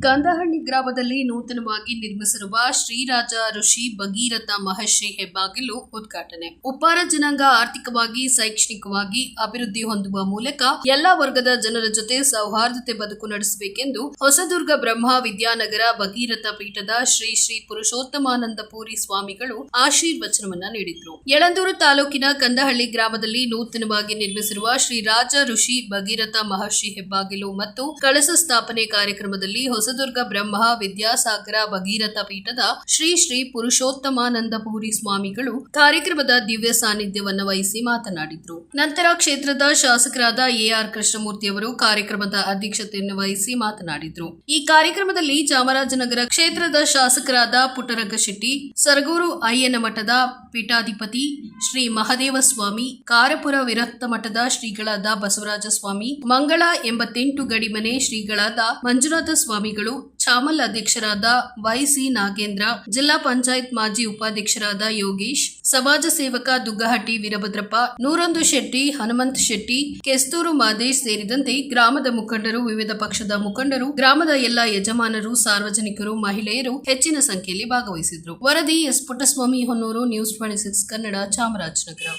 ಕಂದಹಳ್ಳಿ ಗ್ರಾಮದಲ್ಲಿ ನೂತನವಾಗಿ ನಿರ್ಮಿಸಿರುವ ಶ್ರೀರಾಜ ಋಷಿ ಭಗೀರಥ ಮಹರ್ಷಿ ಹೆಬ್ಬಾಗಿಲು ಉದ್ಘಾಟನೆ. ಉಪ್ಪಾರ ಜನಾಂಗ ಆರ್ಥಿಕವಾಗಿ, ಶೈಕ್ಷಣಿಕವಾಗಿ ಅಭಿವೃದ್ಧಿ ಹೊಂದುವ ಮೂಲಕ ಎಲ್ಲಾ ವರ್ಗದ ಜನರ ಜೊತೆ ಸೌಹಾರ್ದತೆ ಬದುಕು ನಡೆಸಬೇಕೆಂದು ಹೊಸದುರ್ಗ ಬ್ರಹ್ಮ ವಿದ್ಯಾನಗರ ಭಗೀರಥ ಪೀಠದ ಶ್ರೀ ಶ್ರೀ ಪುರುಷೋತ್ತಮಾನಂದಪುರಿ ಸ್ವಾಮಿಗಳು ಆಶೀರ್ವಚನವನ್ನ ನೀಡಿದ್ರು. ಯಳಂದೂರು ತಾಲೂಕಿನ ಕಂದಹಳ್ಳಿ ಗ್ರಾಮದಲ್ಲಿ ನೂತನವಾಗಿ ನಿರ್ಮಿಸಿರುವ ಶ್ರೀ ರಾಜ ಋಷಿ ಭಗೀರಥ ಮಹರ್ಷಿ ಹೆಬ್ಬಾಗಿಲು ಮತ್ತು ಕಳಸ ಸ್ಥಾಪನೆ ಕಾರ್ಯಕ್ರಮದಲ್ಲಿ ಹೊಸದುರ್ಗ ಬ್ರಹ್ಮ ವಿದ್ಯಾಸಾಗರ ಭಗೀರಥ ಪೀಠದ ಶ್ರೀ ಶ್ರೀ ಪುರುಷೋತ್ತಮಾನಂದಪುರಿ ಸ್ವಾಮಿಗಳು ಕಾರ್ಯಕ್ರಮದ ದಿವ್ಯ ಸಾನ್ನಿಧ್ಯವನ್ನ ವಹಿಸಿ ಮಾತನಾಡಿದರು. ನಂತರ ಕ್ಷೇತ್ರದ ಶಾಸಕರಾದ ಎಆರ್ ಕೃಷ್ಣಮೂರ್ತಿ ಅವರು ಕಾರ್ಯಕ್ರಮದ ಅಧ್ಯಕ್ಷತೆಯನ್ನು ವಹಿಸಿ ಮಾತನಾಡಿದರು. ಈ ಕಾರ್ಯಕ್ರಮದಲ್ಲಿ ಚಾಮರಾಜನಗರ ಕ್ಷೇತ್ರದ ಶಾಸಕರಾದ ಪುಟ್ಟರಂಗ ಶೆಟ್ಟಿ, ಸರಗೂರು ಅಯ್ಯನ ಮಠದ ಪೀಠಾಧಿಪತಿ ಶ್ರೀ ಮಹದೇವ ಸ್ವಾಮಿ ಕಾರಪುರ ವಿರಕ್ತ ಮಠದ ಶ್ರೀಗಳಾದ ಬಸವರಾಜ ಸ್ವಾಮಿ ಮಂಗಳ ಎಂಬತ್ತೆಂಟು ಗಡಿಮನೆ ಶ್ರೀಗಳಾದ ಮಂಜುನಾಥ ಸ್ವಾಮಿಗಳು ಚಾಮಲ್ ಅಧ್ಯಕ್ಷರಾದ ವೈಸಿ ನಾಗೇಂದ್ರ, ಜಿಲ್ಲಾ ಪಂಚಾಯತ್ ಮಾಜಿ ಉಪಾಧ್ಯಕ್ಷರಾದ ಯೋಗೀಶ್, ಸಮಾಜ ಸೇವಕ ದುಗ್ಗಹಟ್ಟಿ ವೀರಭದ್ರಪ್ಪ, ನೂರೊಂದು ಶೆಟ್ಟಿ, ಹನುಮಂತ್ ಶೆಟ್ಟಿ, ಕೆಸ್ತೂರು ಮಾದೇಶ್ ಸೇರಿದಂತೆ ಗ್ರಾಮದ ಮುಖಂಡರು, ವಿವಿಧ ಪಕ್ಷದ ಮುಖಂಡರು, ಗ್ರಾಮದ ಎಲ್ಲ ಯಜಮಾನರು, ಸಾರ್ವಜನಿಕರು, ಮಹಿಳೆಯರು ಹೆಚ್ಚಿನ ಸಂಖ್ಯೆಯಲ್ಲಿ ಭಾಗವಹಿಸಿದ್ರು ವರದಿ S. Puttaswamy Honnur, news twenty six, Kannada, Chamarajanagar.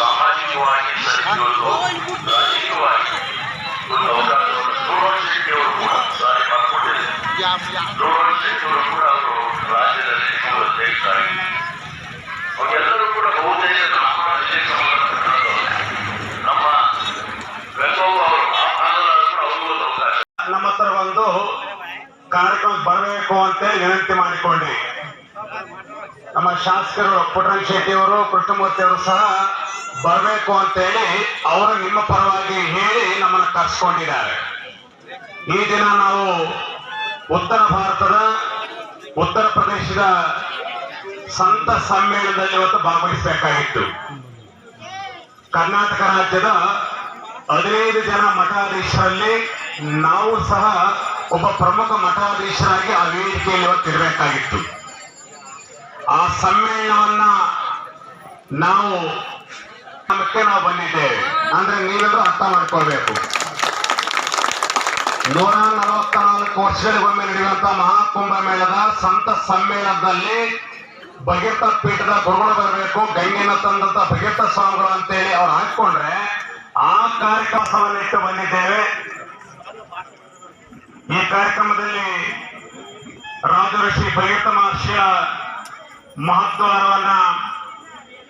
ಸಾಮಾಜಿಕವಾಗಿ ಶೆಟ್ಟಿಯವರು ಕೂಡ ನಮ್ಮ ಹತ್ರ ಒಂದು ಕಾರ್ಯಕ್ರಮ ಬರಬೇಕು ಅಂತ ವಿನಂತಿ ಮಾಡಿಕೊಂಡ್ವಿ ನಮ್ಮ ಶಾಸಕರು ಪುಟ್ಟರಂಗ ಶೆಟ್ಟಿ ಅವರು, ಕೃಷ್ಣಮೂರ್ತಿ ಅವರು ಸಹ ಬರಬೇಕು ಅಂತೇಳಿ ಅವರು ನಿಮ್ಮ ಪರವಾಗಿ ಹೇಳಿ ನಮ್ಮನ್ನು ಕರ್ಸ್ಕೊಂಡಿದ್ದಾರೆ. ಈ ದಿನ ನಾವು ಉತ್ತರ ಭಾರತದ, ಉತ್ತರ ಪ್ರದೇಶದ ಸಂತ ಸಮ್ಮೇಳನದಲ್ಲಿ ಇವತ್ತು ಭಾಗವಹಿಸಬೇಕಾಗಿತ್ತು. ಕರ್ನಾಟಕ ರಾಜ್ಯದ ಹದಿನೈದು ಜನ ಮಠಾಧೀಶರಲ್ಲಿ ನಾವು ಸಹ ಒಬ್ಬ ಪ್ರಮುಖ ಮಠಾಧೀಶರಾಗಿ ಆ ವೇದಿಕೆಯಲ್ಲಿ ಇವತ್ತು ಇರಬೇಕಾಗಿತ್ತು. ಆ ಸಮ್ಮೇಳನವನ್ನ ನಾವು ನಾವು ಬಂದಿದ್ದೇವೆ. ಅಂದ್ರೆ ನೀವೆಲ್ಲರೂ ಅರ್ಥ ಮಾಡ್ಕೊಳ್ಬೇಕು. ನೂರ ನಲವತ್ನಾಲ್ಕು ವರ್ಷಗಳಿಗೊಮ್ಮೆ ನಡೆಯುವಂತಹ ಮಹಾಕುಂಭ ಮೇಳದ ಸಂತ ಸಮ್ಮೇಳನದಲ್ಲಿ ಬಗೆತ ಪೀಠದ ಗುರುಗಳು ಬರಬೇಕು, ಗಂಗೆನ ತಂದಂತ ಬಗೆತ ಸ್ವಾಮಿಗಳು ಅಂತೇಳಿ ಅವ್ರು ಹಾಕೊಂಡ್ರೆ ಆ ಕಾರ್ಯಕ್ರಮವನ್ನು ಇಟ್ಟು ಬಂದಿದ್ದೇವೆ. ಈ ಕಾರ್ಯಕ್ರಮದಲ್ಲಿ ರಾಜಋಷಿ ಬಗೆತ ಮಹರ್ಷಿಯ ಮಹತ್ವವನ್ನ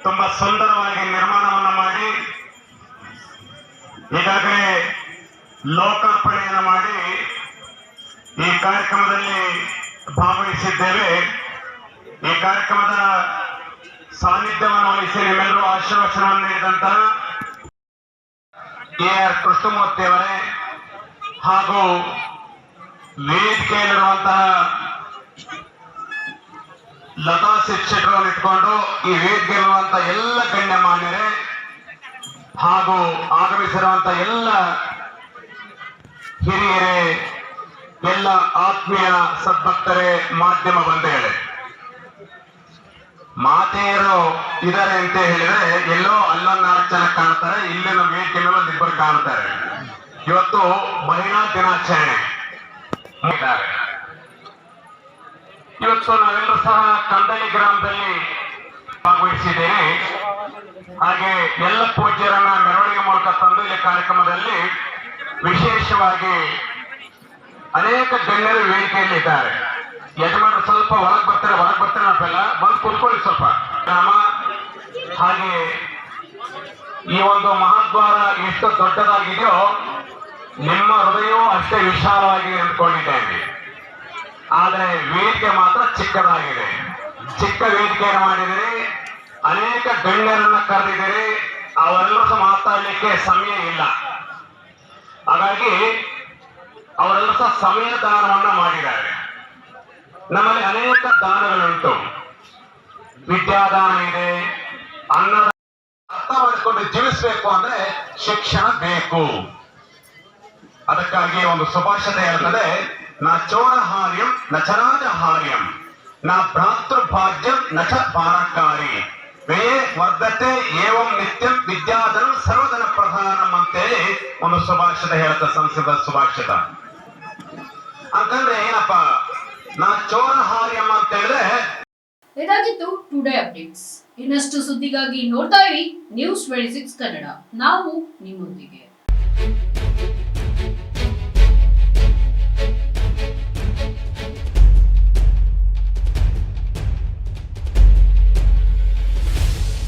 ತುಂಬಾ ಸುಂದರವಾಗಿ ನಿರ್ಮಾಣವನ್ನ ಮಾಡಿ ಈಗಾಗಲೇ ಲೋಕಾರ್ಪಣೆಯನ್ನು ಮಾಡಿ ಈ ಕಾರ್ಯಕ್ರಮದಲ್ಲಿ ಭಾಗವಹಿಸಿದ್ದೇವೆ. ಈ ಕಾರ್ಯಕ್ರಮದ ಸಾನ್ನಿಧ್ಯವನ್ನು ವಹಿಸಿ ನಿಮ್ಮೆಲ್ಲರೂ ಆಶೀರ್ವಚನವನ್ನು ನೀಡಿದಂತಹ ಕೆ ಆರ್ ಕೃಷ್ಣಮೂರ್ತಿ ಅವರೇ ಹಾಗೂ ವೇದಿಕೆಯಲ್ಲಿರುವಂತಹ ಲತಾ ಶಿಕ್ಷಕರನ್ನು ಇಟ್ಕೊಂಡು ಈ ವೇದಿಕೆಯಲ್ಲಿರುವಂತಹ ಎಲ್ಲ ಗಣ್ಯಮಾನ್ಯರೇ ಹಾಗೂ ಆಗಮಿಸಿರುವಂತಹ ಎಲ್ಲ ಹಿರಿಯರೇ, ಎಲ್ಲ ಆತ್ಮೀಯ ಸದ್ಭಕ್ತರೇ, ಮಾಧ್ಯಮ ಬಂಧುಗಳೇ. ಮಾತೆಯರು ಇದ್ದಾರೆ ಅಂತ ಹೇಳಿದ್ರೆ, ಎಲ್ಲೋ ಅಲ್ಲೊಂದು ನಾಲ್ಕು ಜನ ಕಾಣ್ತಾರೆ, ಇಲ್ಲಿನ ವೇದಿಕೆ ಮೇಲೆ ಒಂದು ಇಬ್ಬರು ಕಾಣ್ತಾರೆ. ಇವತ್ತು ಮಹಿಳಾ ದಿನಾಚರಣೆ. ಇವತ್ತು ನಾವೆಲ್ಲರೂ ಸಹ ಕಂದಳಿ ಗ್ರಾಮದಲ್ಲಿ ಭಾಗವಹಿಸಿದ್ದೇನೆ ಹಾಗೆ ಎಲ್ಲ ಪೂಜ್ಯರನ್ನ ಮೆರವಣಿಗೆ ಮೂಲಕ ತಂದು ಈ ಕಾರ್ಯಕ್ರಮದಲ್ಲಿ ವಿಶೇಷವಾಗಿ ಅನೇಕ ಗಣ್ಯರು ವೇದಿಕೆಯಲ್ಲಿದ್ದಾರೆ. ಯಜಮಾನರು ಸ್ವಲ್ಪ ಹೊರಗೆ ಬರ್ತಾರೆ ಹೊರಗೆ ಬರ್ತಾರೆ ಅಂತಲ್ಲ, ಬಂದು ಕೂತ್ಕೊಳ್ಳಿ ಸ್ವಲ್ಪ. ಗ್ರಾಮ ಹಾಗೆ ಈ ಒಂದು ಮಹಾದ್ವಾರ ಎಷ್ಟು ದೊಡ್ಡದಾಗಿದೆಯೋ, ನಿಮ್ಮ ಹೃದಯವೂ ಅಷ್ಟೇ ವಿಶಾಲವಾಗಿ ಅಂದ್ಕೊಂಡಿದ್ದೇನೆ ಆದರೆ ವೇದಿಕೆ ಮಾತ್ರ ಚಿಕ್ಕದಾಗಿದೆ. ಚಿಕ್ಕ ವೇದಿಕೆಯನ್ನು ಮಾಡಿದರೆ, ಅನೇಕ ಗಣ್ಯರನ್ನ ಕರೆದಿದ್ದೀರಿ ಅವರೆಲ್ಲರೂ ಮಾತಾಡಲಿಕ್ಕೆ ಸಮಯ ಇಲ್ಲ. ಹಾಗಾಗಿ ಅವರೆಲ್ಲ ಸಹ ಸಮಯ ದಾನವನ್ನ ಮಾಡಿದ್ದಾರೆ. ನಮ್ಮಲ್ಲಿ ಅನೇಕ ದಾನಗಳುಂಟು. ವಿದ್ಯಾದಾನ ಇದೆ, ಅನ್ನ ಅರ್ಥ ಮಾಡಿಕೊಂಡು ಜೀವಿಸಬೇಕು ಅಂದ್ರೆ ಶಿಕ್ಷಣ ಬೇಕು. ಅದಕ್ಕಾಗಿ ಒಂದು ಸುಭಾಷಿತ ಹೇಳ್ತದೆ, ನ ಚೋರ ಹಾರ್ಯಂ, ನ ಚರಾಜ ಹಾರ್ಯಂ, ನ ಭ್ರಾತೃ ಭಾಗ್ಯಂ ನ ಚ ಪಾರಕಾರಿ ವೇ ವರ್ಧತೆ ಏವಂ ನಿತ್ಯಂ ವಿದ್ಯಾಧನ ಸರ್ವಧನ ಪ್ರಧಾನಂ ಅಂತೇಳಿ ಒಂದು ಸುಭಾಷಿತ ಹೇಳ್ತಾರೆ ಸಂಸ್ಕೃತ ಸುಭಾಷಿತ. ಅಂತಂದ್ರೆ ಏನಪ್ಪ, ನಾ ಚೋರ ಹಾರ್ಯಮ್ಮ ಅಂತ ಹೇಳಿದ್ರೆ ಇದಾಗಿತ್ತು ಟುಡೇ ಅಪ್ಡೇಟ್ಸ್ ಇನ್ನಷ್ಟು ಸುದ್ದಿಗಾಗಿ ನೋಡ್ತಾ ಇರಿ ನ್ಯೂಸ್ ಟ್ವೆಂಟಿ ಸಿಕ್ಸ್ ಕನ್ನಡ ನಾವು ನಿಮ್ಮೊಂದಿಗೆ.